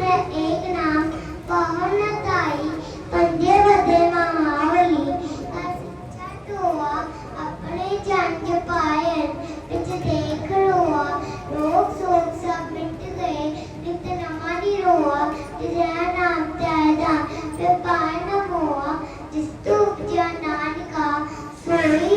में एक नाम पहुनताई पंजे बदे मामावली अच्छा टोआ अपने जन के पायन विच देख रोआ रोग सोग सब मिट गए नित नमानी रोआ तेरा नाम त्यादा पे पायन मोआ जिस तू उपजा नान का सोई